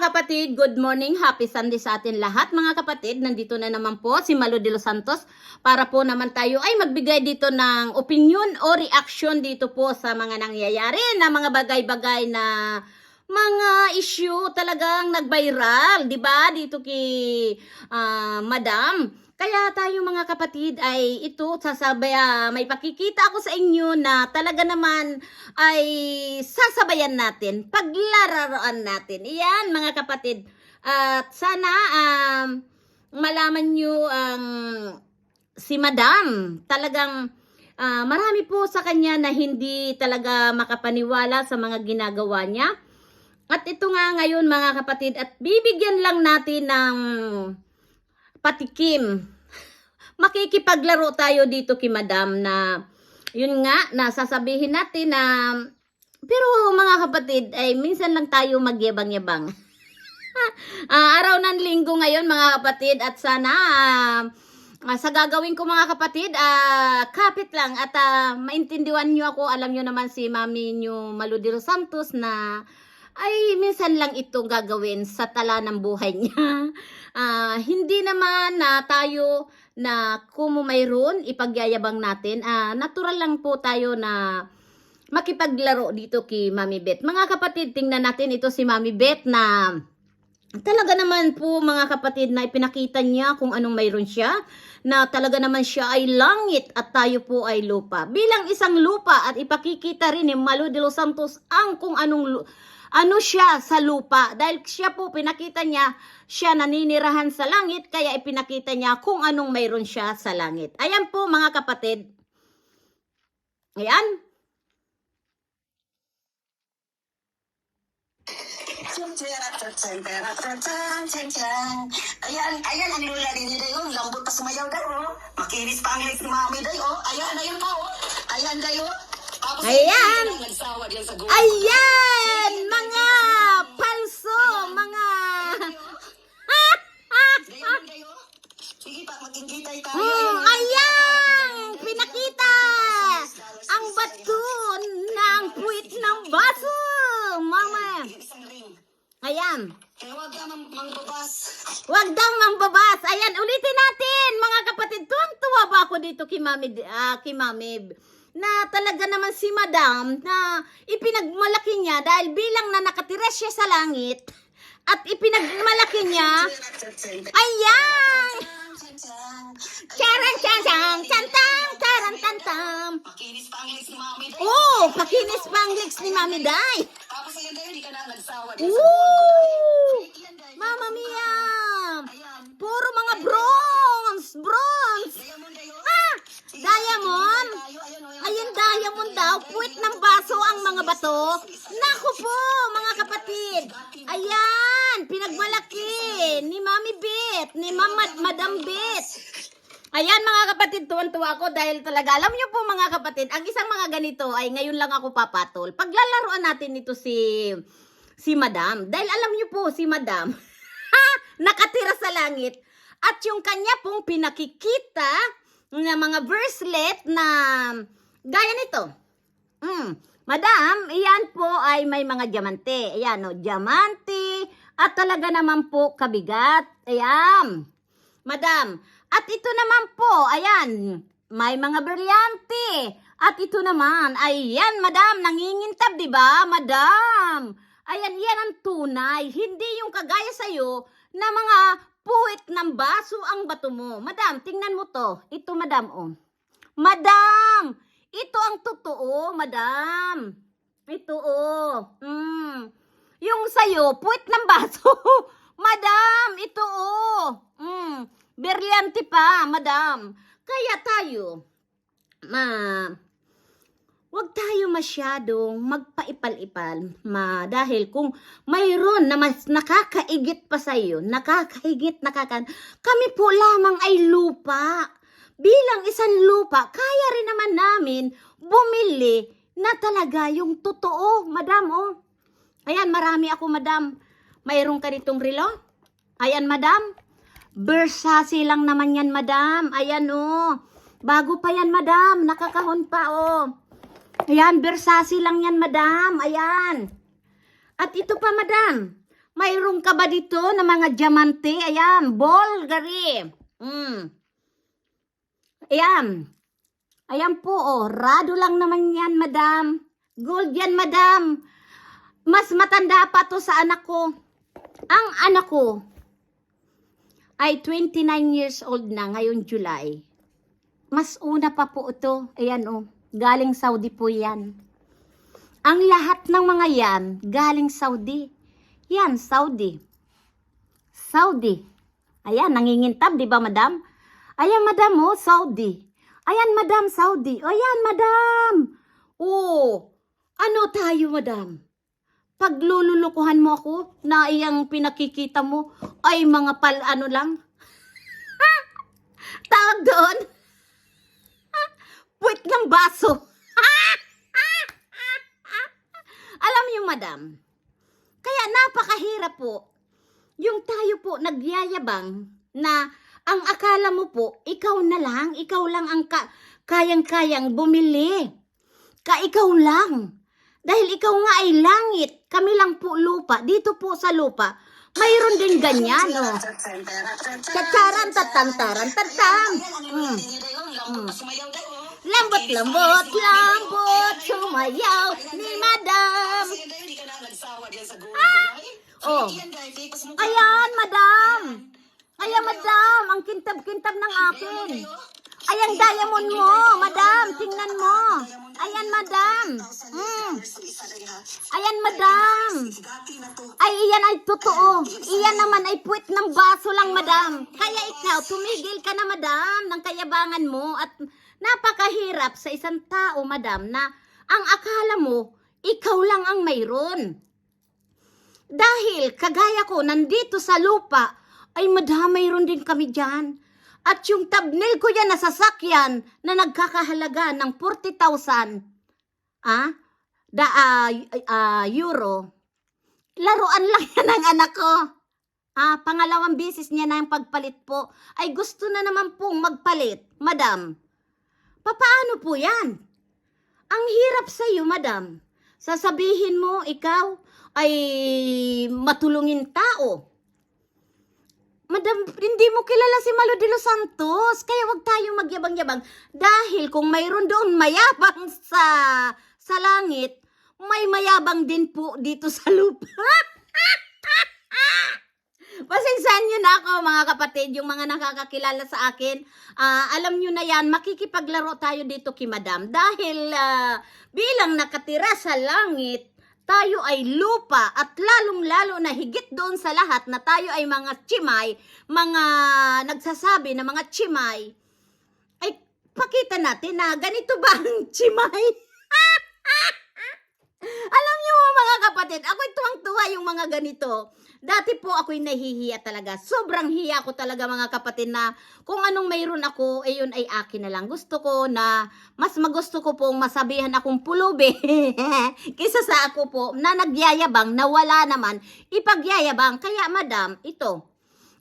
kapatid, good morning, happy Sunday sa atin lahat mga kapatid. Nandito na naman po si Malo de los Santos para po naman tayo ay magbigay dito ng opinion o reaction dito po sa mga nangyayari na mga bagay-bagay na mga issue talagang nag-viral, di ba? Dito kay ah, Madam. Kaya tayo mga kapatid ay ito sasabay ah, may pakikita ako sa inyo na talaga naman ay sasabayan natin, paglararoan natin. Iyan mga kapatid. At sana um, malaman nyo ang si Madam. Talagang ah, marami po sa kanya na hindi talaga makapaniwala sa mga ginagawa niya. At ito nga ngayon mga kapatid at bibigyan lang natin ng patikim. Makikipaglaro tayo dito kay Madam na yun nga, nasasabihin natin na pero mga kapatid, ay minsan lang tayo magyabang-yabang. Ah, araw ng linggo ngayon mga kapatid at sana ah, sa gagawin ko mga kapatid, ah, kapit lang at ah, maintindihan nyo ako, alam nyo naman si Mami nyo Maludiro Santos na ay minsan lang ito gagawin sa tala ng buhay niya. Ah, hindi naman na tayo na kung mayroon ipagyayabang natin. Ah, natural lang po tayo na makipaglaro dito kay Mami Beth. Mga kapatid, tingnan natin ito si Mami Beth na talaga naman po mga kapatid na ipinakita niya kung anong mayroon siya na talaga naman siya ay langit at tayo po ay lupa. Bilang isang lupa at ipakikita rin ni Malo de los Santos ang kung anong ano siya sa lupa. Dahil siya po pinakita niya siya naninirahan sa langit kaya ipinakita niya kung anong mayroon siya sa langit. Ayan po mga kapatid. Ayan. Ayan, ayan ang lula din day oh. Lambot pa sumayaw day oh. Makinis pa ang legs ni mami day oh. Ayan, ayan pa oh. Ayan day oh. Ayan. gulo. Ayan! Mga palso! Mga... Ayan day oh. Sige pa, magkikitay tayo. Hmm, ayan! Pinakita! Ang bato ng puwit ng baso! Mama! Ayan! Huwag mang mangbabas. Huwag daw mambabas. Ayan, ulitin natin, mga kapatid. Tuwang-tuwa ba ako dito kay Mami, ah, kay Mami na talaga naman si Madam na ipinagmalaki niya dahil bilang na nakatira siya sa langit at ipinagmalaki niya. Ayan! Charang charang chantang charang tantam. Makinis pa ang legs ni mami day. Oh, pakinis pa ang legs ni Mami Day. Tapos ayan day, hindi ka na nagsawa diyan sa. Mama Mia! Puro mga bronze! Bronze! Oh. Ah! Diamond! Oh. Ayun, diamond daw. Puwit ng baso ang mga bato. Naku po, mga kapatid. Ayan, pinagmalaki ni Mami Bet, ni Mama, Madam Bet. Ayan mga kapatid, tuwan-tuwa ako dahil talaga, alam niyo po mga kapatid, ang isang mga ganito ay ngayon lang ako papatol. Paglalaroan natin ito si si Madam. Dahil alam niyo po si Madam, nakatira sa langit at yung kanya pong pinakikita na mga verslet na gaya nito. Mm. Madam, iyan po ay may mga diamante. Ayan, no, diamante. At talaga naman po kabigat. Ayan. Madam. At ito naman po, ayan, may mga brilyante. At ito naman, ayan, madam, nangingintab, di ba, madam? Ayan, yan ang tunay. Hindi yung kagaya sa'yo na mga puwit ng baso ang bato mo. Madam, tingnan mo to. Ito, madam, oh. Madam! Ito ang totoo, madam. Ito, oh. Mm. Yung sa'yo, puwit ng baso. madam, ito, oh. Mm. Berliante pa, madam. Kaya tayo, ma, Huwag tayo masyadong magpaipal-ipal, ma, dahil kung mayroon na mas nakakaigit pa sa iyo, nakakahigit, nakakan, kami po lamang ay lupa. Bilang isang lupa, kaya rin naman namin bumili na talaga yung totoo, madam, oh. Ayan, marami ako, madam. Mayroon ka ditong relo? Ayan, madam. Versace lang naman yan, madam. Ayan, oh. Bago pa yan, madam. Nakakahon pa, oh. Ayan, Versace lang yan, madam. Ayan. At ito pa, madam. Mayroon ka ba dito na mga diamante? Ayan, Bulgari. Mm. Ayan. Ayan po, oh. Rado lang naman yan, madam. Gold yan, madam. Mas matanda pa to sa anak ko. Ang anak ko ay 29 years old na ngayon July. Mas una pa po ito. Ayan, oh. Galing Saudi po yan. Ang lahat ng mga yan, galing Saudi. Yan, Saudi. Saudi. Ayan, nangingintab, di ba, madam? Ayan, madam, oh, Saudi. Ayan, madam, Saudi. Ayan, madam. Oh, ano tayo, madam? Paglululukuhan mo ako na iyang pinakikita mo ay mga pal ano lang. Tawag doon. Puwit ng baso. Alam niyo, madam, kaya napakahirap po yung tayo po nagyayabang na ang akala mo po, ikaw na lang, ikaw lang ang ka- kayang-kayang bumili. Ka ikaw lang. Dahil ikaw nga ay langit, kami lang po lupa. Dito po sa lupa, mayroon din ganyan, oh. Tataran, tatantaran, tatang. Mm. Lambot, lambot, lambot, sumayaw ni madam. Oh. Ayan, madam. Ayan, madam. Ang kintab-kintab ng akin. Ayan, diamond mo, madam. Tingnan mo. Ayan, madam. Mm. Ayan, madam. Ay, iyan ay totoo. Iyan naman ay puwit ng baso lang, madam. Kaya ikaw, tumigil ka na, madam, ng kayabangan mo at napakahirap sa isang tao, madam, na ang akala mo, ikaw lang ang mayroon. Dahil, kagaya ko, nandito sa lupa, ay madam, mayroon din kami dyan. At yung tabnil ko yan na sasakyan na nagkakahalaga ng 40,000 ah, da, ah, ah, euro, laruan lang yan ng anak ko. Ah, pangalawang bisis niya na yung pagpalit po. Ay gusto na naman pong magpalit, madam. Papaano po yan? Ang hirap sa iyo, madam. Sasabihin mo, ikaw ay matulungin tao. Madam, hindi mo kilala si Malo de los Santos. Kaya wag tayong magyabang-yabang. Dahil kung mayroon doon mayabang sa, sa langit, may mayabang din po dito sa lupa. Pasensyahan nyo na ako mga kapatid, yung mga nakakakilala sa akin. Ah, alam nyo na yan, makikipaglaro tayo dito kay Madam. Dahil ah, bilang nakatira sa langit, tayo ay lupa at lalong-lalo na higit doon sa lahat na tayo ay mga chimay, mga nagsasabi na mga chimay, ay pakita natin na ganito ba ang chimay? Alam niyo mga kapatid, ako'y tuwang-tuwa yung mga ganito. Dati po ako'y nahihiya talaga. Sobrang hiya ko talaga mga kapatid na kung anong mayroon ako, eh yun ay akin na lang. Gusto ko na, mas magusto ko pong masabihan akong pulubi kaysa sa ako po na nagyayabang na wala naman ipagyayabang. Kaya madam, ito.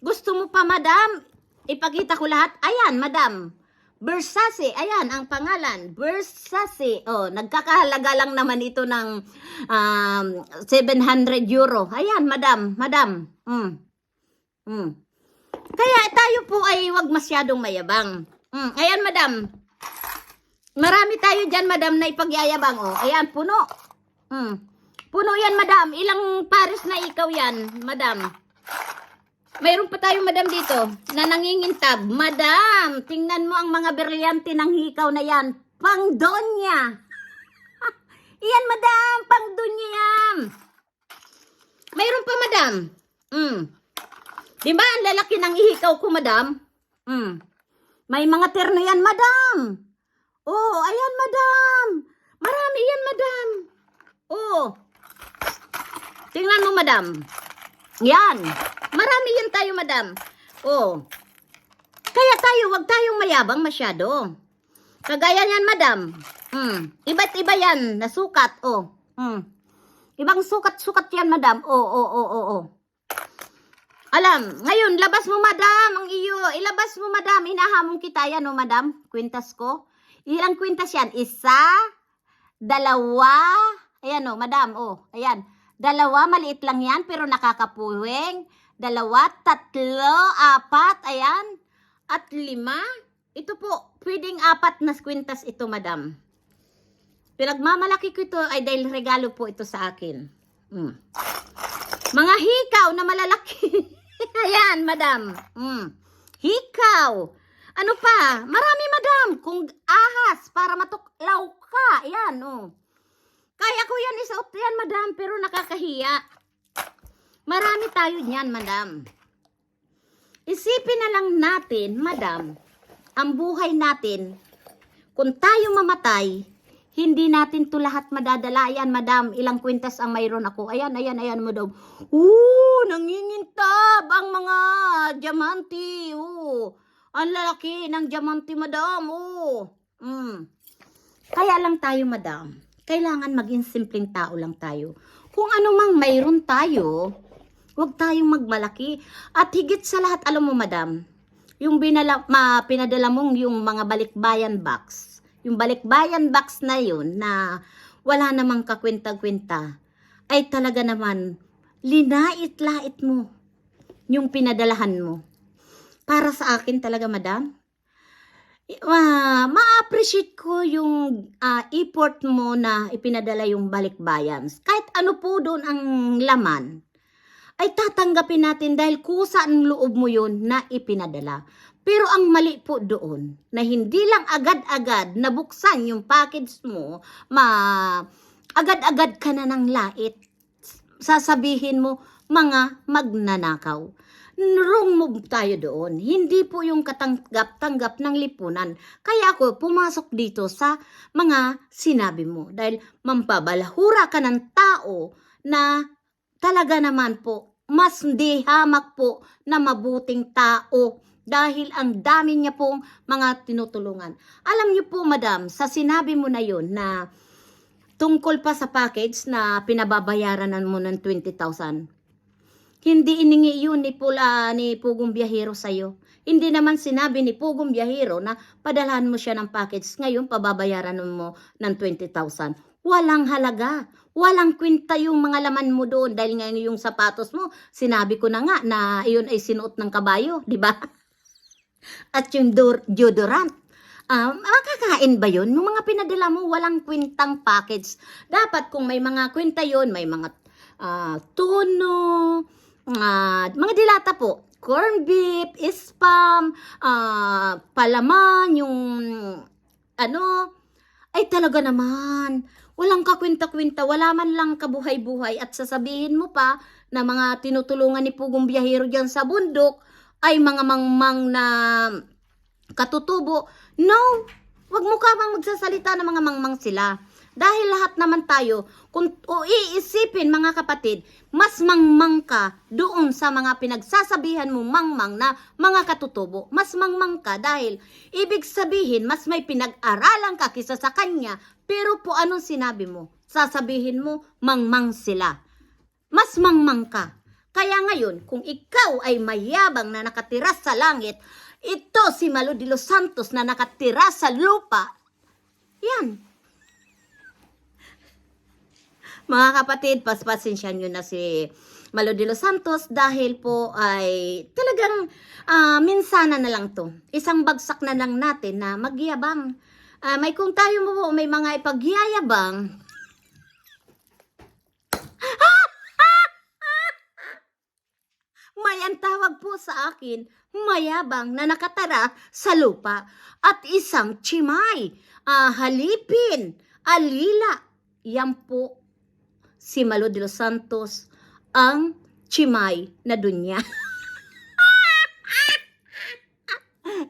Gusto mo pa madam? Ipakita ko lahat. Ayan, madam. Versace, ayan ang pangalan, Versace. Oh, nagkakahalaga lang naman ito ng um, 700 euro. Ayan, madam, madam. Mm. Mm. Kaya tayo po ay wag masyadong mayabang. Mm. Ayan, madam. Marami tayo dyan, madam, na ipagyayabang. Oh. Ayan, puno. Mm. Puno yan, madam. Ilang pares na ikaw yan, madam. Mayroon pa tayo, madam, dito, na nangingintab. Madam, tingnan mo ang mga brilyante ng hikaw na yan. Pang donya. Iyan, madam, pang donya yan. Mayroon pa, madam. Mm. Di ba ang lalaki ng ihikaw ko, madam? Mm. May mga terno yan, madam. Oh, ayan, madam. Marami yan, madam. Oh. Tingnan mo, madam. Yan. Marami yan tayo, madam. Oh. Kaya tayo, wag tayong mayabang masyado. Kagaya yan, madam. Hmm. Iba't iba yan, nasukat. Oh. Hmm. Ibang sukat-sukat yan, madam. Oh, oh, oh, oh, oh. Alam, ngayon, labas mo, madam, ang iyo. Ilabas mo, madam. Inahamon kita yan, oh, madam. Kwintas ko. Ilang kwintas yan? Isa, dalawa, ayan, oh, madam, oh, ayan. Dalawa, maliit lang yan, pero nakakapuwing. Dalawa, tatlo, apat, ayan. At lima. Ito po, pwedeng apat na kwintas ito, madam. Pinagmamalaki ko ito ay dahil regalo po ito sa akin. Mm. Mga hikaw na malalaki. ayan, madam. Mm. Hikaw. Ano pa? Marami, madam. Kung ahas, para matuklaw ka. Ayan, oh. Kaya ko yan isuot yan, madam, pero nakakahiya. Marami tayo niyan, madam. Isipin na lang natin, madam, ang buhay natin, kung tayo mamatay, hindi natin to lahat madadala. Ayan, madam, ilang kwintas ang mayroon ako. Ayan, ayan, ayan, madam. Oo, nangingintab ang mga diamante. Oo, ang lalaki ng diamante, madam. Oo. Mm. Kaya lang tayo, madam, kailangan maging simpleng tao lang tayo. Kung ano mang mayroon tayo, huwag tayong magmalaki. At higit sa lahat, alam mo, madam, yung binala, ma, pinadala mong yung mga balikbayan box, yung balikbayan box na yun na wala namang kakwenta-kwenta, ay talaga naman, linait-lait mo yung pinadalahan mo. Para sa akin talaga, madam, ma-appreciate ko yung ah, effort mo na ipinadala yung balikbayans. Kahit ano po doon ang laman, ay tatanggapin natin dahil kusa ang loob mo yun na ipinadala. Pero ang mali po doon, na hindi lang agad-agad nabuksan yung package mo, ma agad-agad ka na ng lait. Sasabihin mo, mga magnanakaw wrong move tayo doon. Hindi po yung katanggap-tanggap ng lipunan. Kaya ako pumasok dito sa mga sinabi mo. Dahil mampabalahura ka ng tao na talaga naman po, mas di hamak po na mabuting tao dahil ang dami niya pong mga tinutulungan. Alam niyo po, madam, sa sinabi mo na yun na tungkol pa sa package na pinababayaran mo ng 20,000, hindi iningi yun ni, Pula, ni Pugong Biyahero sa'yo. Hindi naman sinabi ni Pugong Biyahero na padalhan mo siya ng package. Ngayon, pababayaran mo ng 20,000. Walang halaga. Walang kwenta yung mga laman mo doon. Dahil nga yung sapatos mo, sinabi ko na nga na iyon ay sinuot ng kabayo. di ba? At yung deodorant. Ah, makakain ba yun? Yung mga pinadala mo, walang kwentang package. Dapat kung may mga kwenta yun, may mga ah, tuno, ah, mga dilata po, corn beef, spam, ah, palaman, yung ano, ay talaga naman, walang kakwenta-kwenta, wala man lang kabuhay-buhay at sasabihin mo pa na mga tinutulungan ni Pugong Biyahero dyan sa bundok ay mga mangmang na katutubo. No, wag mo ka bang magsasalita ng mga mangmang sila. Dahil lahat naman tayo, kung o iisipin mga kapatid, mas mangmang ka doon sa mga pinagsasabihan mo mangmang na mga katutubo. Mas mangmang ka dahil ibig sabihin mas may pinag-aralan ka kisa sa kanya. Pero po anong sinabi mo? Sasabihin mo mangmang sila. Mas mangmang ka. Kaya ngayon, kung ikaw ay mayabang na nakatira sa langit, ito si Malo de los Santos na nakatira sa lupa, yan, mga kapatid, paspasensyan nyo na si Malo de los Santos dahil po ay talagang ah, minsana na lang to. Isang bagsak na lang natin na magyabang. Ah, may kung tayo mo may mga ipagyayabang, may ang tawag po sa akin, mayabang na nakatara sa lupa at isang chimay, ah, halipin, alila. Yan po si Malo de los Santos ang chimay na dunya.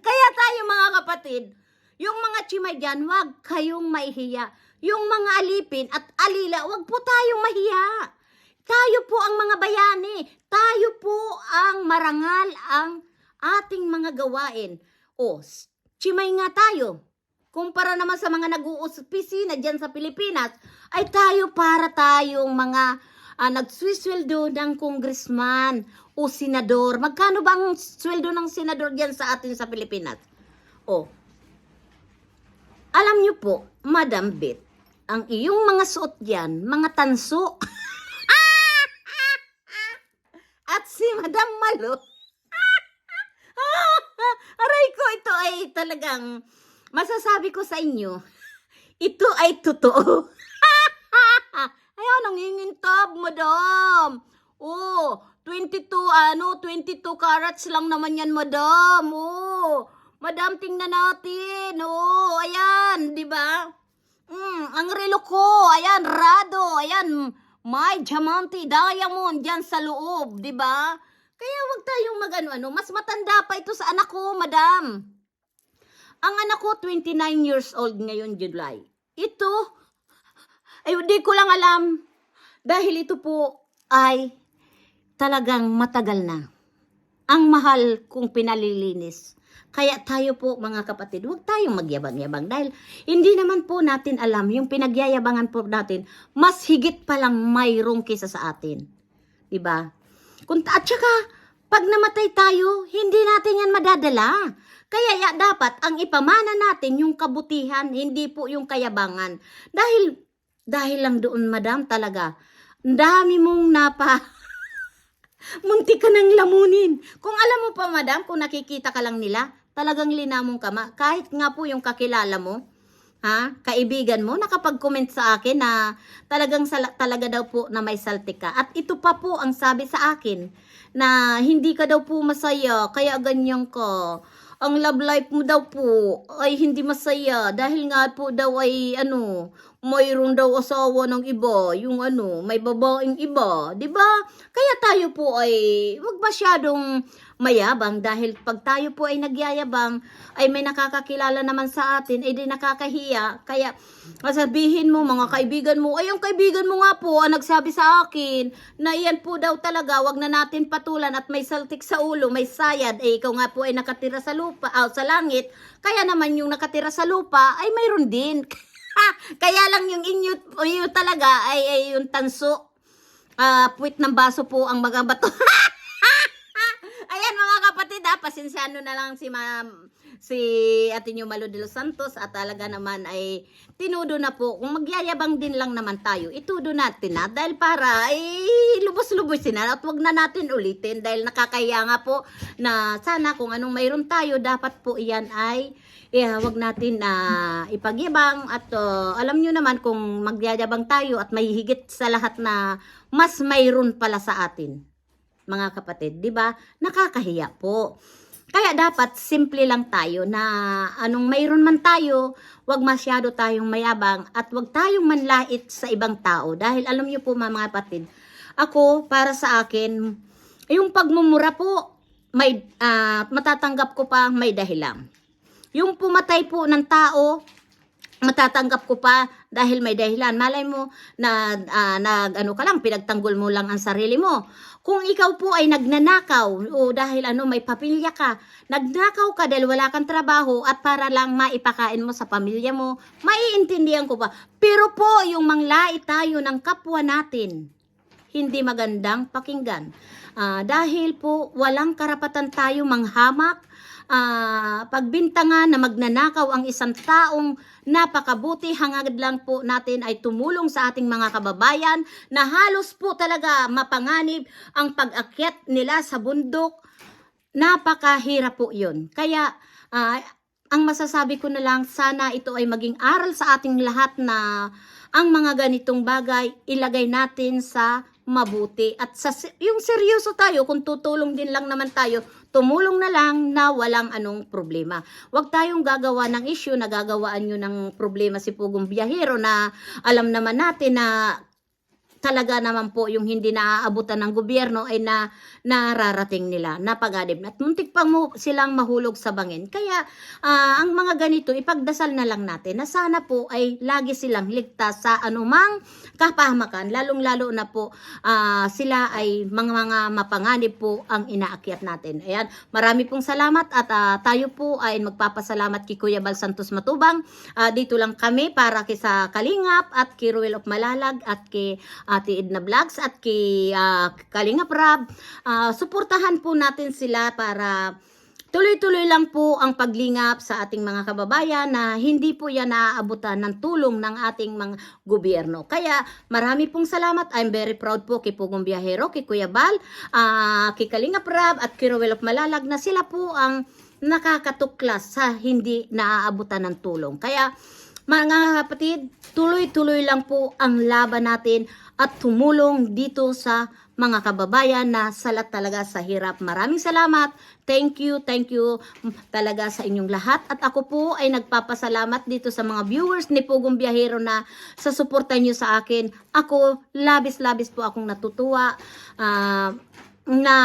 Kaya tayo mga kapatid, yung mga chimay dyan, wag kayong mahihiya. Yung mga alipin at alila, wag po tayong mahiya. Tayo po ang mga bayani. Tayo po ang marangal ang ating mga gawain. O, chimay nga tayo. Kumpara naman sa mga nag-uuspisina dyan sa Pilipinas, ay tayo para tayong mga uh, nagswisweldo ng congressman o senador. Magkano bang sweldo ng senador dyan sa atin sa Pilipinas? O, alam niyo po, Madam Bit, ang iyong mga suot dyan, mga tanso. at si Madam Malo. Aray ko, ito ay talagang masasabi ko sa inyo, ito ay totoo. Ayaw, nangingintab, madam. Oh, 22, ano, 22 carats lang naman yan, madam. Oh, madam, tingnan natin. Oh, ayan, di ba? Mm, ang relo ko, ayan, rado, ayan, may diamante, diamond dyan sa loob, di ba? Kaya wag tayong magano-ano, mas matanda pa ito sa anak ko, madam. Ang anak ko, 29 years old ngayon, July. Ito, ay di ko lang alam. Dahil ito po ay talagang matagal na. Ang mahal kung pinalilinis. Kaya tayo po mga kapatid, huwag tayong magyabang-yabang dahil hindi naman po natin alam yung pinagyayabangan po natin, mas higit pa lang mayroong kisa sa atin. 'Di ba? Kung at saka pag namatay tayo, hindi natin yan madadala. Kaya ya, dapat ang ipamana natin yung kabutihan, hindi po yung kayabangan. Dahil dahil lang doon, madam, talaga. Dami mong napa Munti ka nang lamunin. Kung alam mo pa, madam, kung nakikita ka lang nila, talagang linamong kama. Kahit nga po yung kakilala mo, ha, kaibigan mo, nakapag-comment sa akin na talagang talaga daw po na may saltik ka. At ito pa po ang sabi sa akin, na hindi ka daw po masaya, kaya ganyan ka. Ang love life mo daw po ay hindi masaya dahil nga po daw ay ano, mayroon daw asawa ng iba, yung ano, may babaeng iba, 'di ba? Kaya tayo po ay wag masyadong mayabang dahil pag tayo po ay nagyayabang ay may nakakakilala naman sa atin ay di nakakahiya. Kaya sabihin mo mga kaibigan mo, ay ang kaibigan mo nga po ang nagsabi sa akin na iyan po daw talaga wag na natin patulan at may saltik sa ulo, may sayad, eh ikaw nga po ay nakatira sa lupa, ah, sa langit. Kaya naman yung nakatira sa lupa ay mayroon din. Kaya lang yung inyo, inyo talaga ay, ay yung tanso. Ah, puwit ng baso po ang mga bato. Ayan mga kapatid ha, pasensyano na lang si ma'am, si Ateneo Malo de los Santos at talaga naman ay tinudo na po. Kung magyayabang din lang naman tayo, itudo natin na. Dahil para ay lubos-lubosin na at wag na natin ulitin dahil nakakaya nga po na sana kung anong mayroon tayo, dapat po iyan ay yeah, wag natin na ipagyabang. At uh, alam nyo naman kung magyayabang tayo at may higit sa lahat na mas mayroon pala sa atin mga kapatid, 'di ba? Nakakahiya po. Kaya dapat simple lang tayo na anong mayroon man tayo, wag masyado tayong mayabang at wag tayong manlait sa ibang tao dahil alam niyo po mga kapatid, ako para sa akin yung pagmumura po may ah, matatanggap ko pa may dahilan. Yung pumatay po ng tao, matatanggap ko pa dahil may dahilan. Malay mo na ah, nag ano ka lang pinagtanggol mo lang ang sarili mo. Kung ikaw po ay nagnanakaw o dahil ano may papilya ka, nagnakaw ka dahil wala kang trabaho at para lang maipakain mo sa pamilya mo, maiintindihan ko pa. Pero po yung manglait tayo ng kapwa natin, hindi magandang pakinggan. Ah, dahil po walang karapatan tayo manghamak, ah, pagbintangan na magnanakaw ang isang taong napakabuti, hangad lang po natin ay tumulong sa ating mga kababayan na halos po talaga mapanganib ang pag-akyat nila sa bundok. Napakahirap po yun. Kaya ah, ang masasabi ko na lang, sana ito ay maging aral sa ating lahat na ang mga ganitong bagay ilagay natin sa mabuti at sa yung seryoso tayo kung tutulong din lang naman tayo tumulong na lang na walang anong problema. Huwag tayong gagawa ng issue na gagawaan nyo ng problema si Pugong Biyahero na alam naman natin na talaga naman po yung hindi naaabutan ng gobyerno ay na nararating nila, napagadib. At muntik pang mo silang mahulog sa bangin. Kaya ah, ang mga ganito, ipagdasal na lang natin na sana po ay lagi silang ligtas sa anumang kapahamakan, lalong-lalo na po ah, sila ay mga mga mapanganib po ang inaakyat natin. Ayan, marami pong salamat at ah, tayo po ay magpapasalamat kay Kuya Bal Santos Matubang. Ah, dito lang kami para kay sa Kalingap at kay Ruel of Malalag at kay Ate Edna Vlogs at kay ah, Kalingap Rab. Ah, suportahan po natin sila para Tuloy-tuloy lang po ang paglingap sa ating mga kababayan na hindi po yan naaabutan ng tulong ng ating mga gobyerno. Kaya marami pong salamat. I'm very proud po kay Pugong Biyahero, kay Kuya Bal, ah, kay Kalinga Prab at kay Rowel of Malalag na sila po ang nakakatuklas sa hindi naaabutan ng tulong. Kaya mga kapatid, tuloy-tuloy lang po ang laban natin at tumulong dito sa mga kababayan na salat talaga sa hirap. Maraming salamat. Thank you, thank you talaga sa inyong lahat. At ako po ay nagpapasalamat dito sa mga viewers ni Pugong Biyahero na sa suporta nyo sa akin. Ako, labis-labis po akong natutuwa ah, na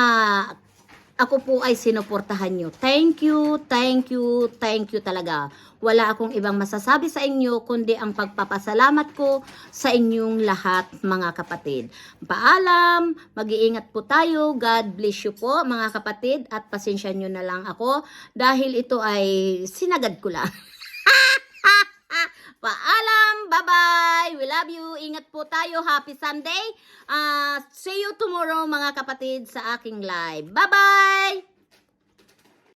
ako po ay sinuportahan nyo. Thank you, thank you, thank you talaga. Wala akong ibang masasabi sa inyo kundi ang pagpapasalamat ko sa inyong lahat mga kapatid. Paalam, mag-iingat po tayo. God bless you po mga kapatid at pasensya nyo na lang ako dahil ito ay sinagad ko lang. Paalam, bye-bye. We love you. Ingat po tayo. Happy Sunday. Ah, see you tomorrow mga kapatid sa aking live. Bye-bye.